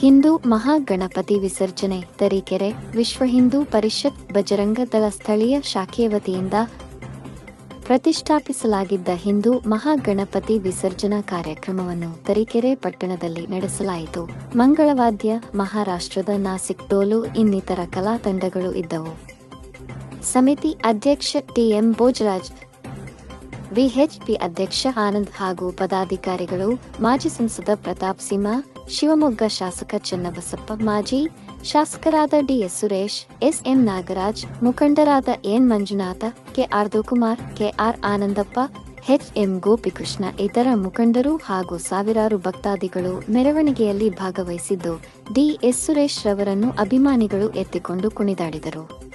ಹಿಂದೂ ಮಹಾಗಣಪತಿ ವಿಸರ್ಜನೆ. ತರೀಕೆರೆ ವಿಶ್ವ ಹಿಂದೂ ಪರಿಷತ್ ಬಜರಂಗ ದಳ ಸ್ಥಳೀಯ ಶಾಖೆಯ ವತಿಯಿಂದ ಪ್ರತಿಷ್ಠಾಪಿಸಲಾಗಿದ್ದ ಹಿಂದೂ ಮಹಾಗಣಪತಿ ವಿಸರ್ಜನಾ ಕಾರ್ಯಕ್ರಮವನ್ನು ತರೀಕೆರೆ ಪಟ್ಟಣದಲ್ಲಿ ನಡೆಸಲಾಯಿತು. ಮಂಗಳವಾದ್ಯ, ಮಹಾರಾಷ್ಟ್ರದ ನಾಸಿಕ್ ಡೋಲು, ಇನ್ನಿತರ ಕಲಾ ತಂಡಗಳು ಇದ್ದವು. ಸಮಿತಿ ಅಧ್ಯಕ್ಷ ಟಿಎಂ ಭೋಜರಾಜ್, ವಿಎಚ್ಪಿ ಅಧ್ಯಕ್ಷ ಆನಂದ್ ಹಾಗೂ ಪದಾಧಿಕಾರಿಗಳು, ಮಾಜಿ ಸಂಸದ ಪ್ರತಾಪ್ ಸಿಂಹ ಶಿವಮೊಗ್ಗ ಶಾಸಕ ಚನ್ನಬಸಪ್ಪ ಮಾಜಿ ಶಾಸಕರಾದ ಡಿಎಸ್ ಸುರೇಶ್ ಎಸ್ಎಂ ನಾಗರಾಜ್, ಮುಖಂಡರಾದ ಎನ್ ಮಂಜುನಾಥ ಕೆಆರ್ ದೋಕುಮಾರ್ ಕೆಆರ್ ಆನಂದಪ್ಪ ಎಚ್ಎಂ ಗೋಪಿಕೃಷ್ಣ ಇತರ ಮುಖಂಡರು ಹಾಗೂ ಸಾವಿರಾರು ಭಕ್ತಾದಿಗಳು ಮೆರವಣಿಗೆಯಲ್ಲಿ ಭಾಗವಹಿಸಿದ್ದು ಡಿಎಸ್ ಸುರೇಶ್ ರವರನ್ನು ಅಭಿಮಾನಿಗಳು ಎತ್ತಿಕೊಂಡು ಕುಣಿದಾಡಿದರು.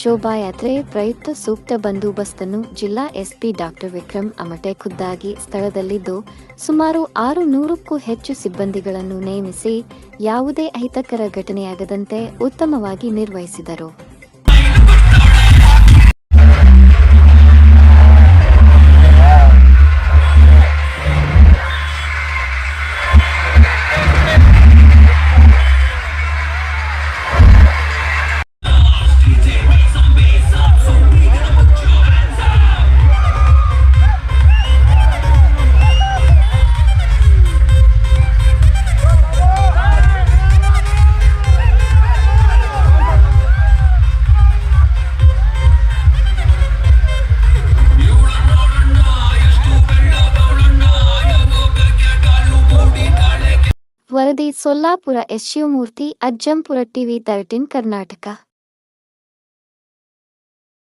ಶೋಭಾಯಾತ್ರೆ ಪ್ರಯುಕ್ತ ಸೂಕ್ತ ಬಂದೋಬಸ್ತನ್ನು ಜಿಲ್ಲಾ ಎಸ್ಪಿ ಡಾಕ್ಟರ್ ವಿಕ್ರಮ್ ಅಮಟೆ ಖುದ್ದಾಗಿ ಸ್ಥಳದಲ್ಲಿದ್ದು, ಸುಮಾರು ಆರು ನೂರಕ್ಕೂ ಹೆಚ್ಚು ಸಿಬ್ಬಂದಿಗಳನ್ನು ನೇಮಿಸಿ ಯಾವುದೇ ಅಹಿತಕರ ಘಟನೆಯಾಗದಂತೆ ಉತ್ತಮವಾಗಿ ನಿರ್ವಹಿಸಿದರು. ವರದಿ Sollapura S Shivamurthy Ajjampura TV thirteen Karnataka.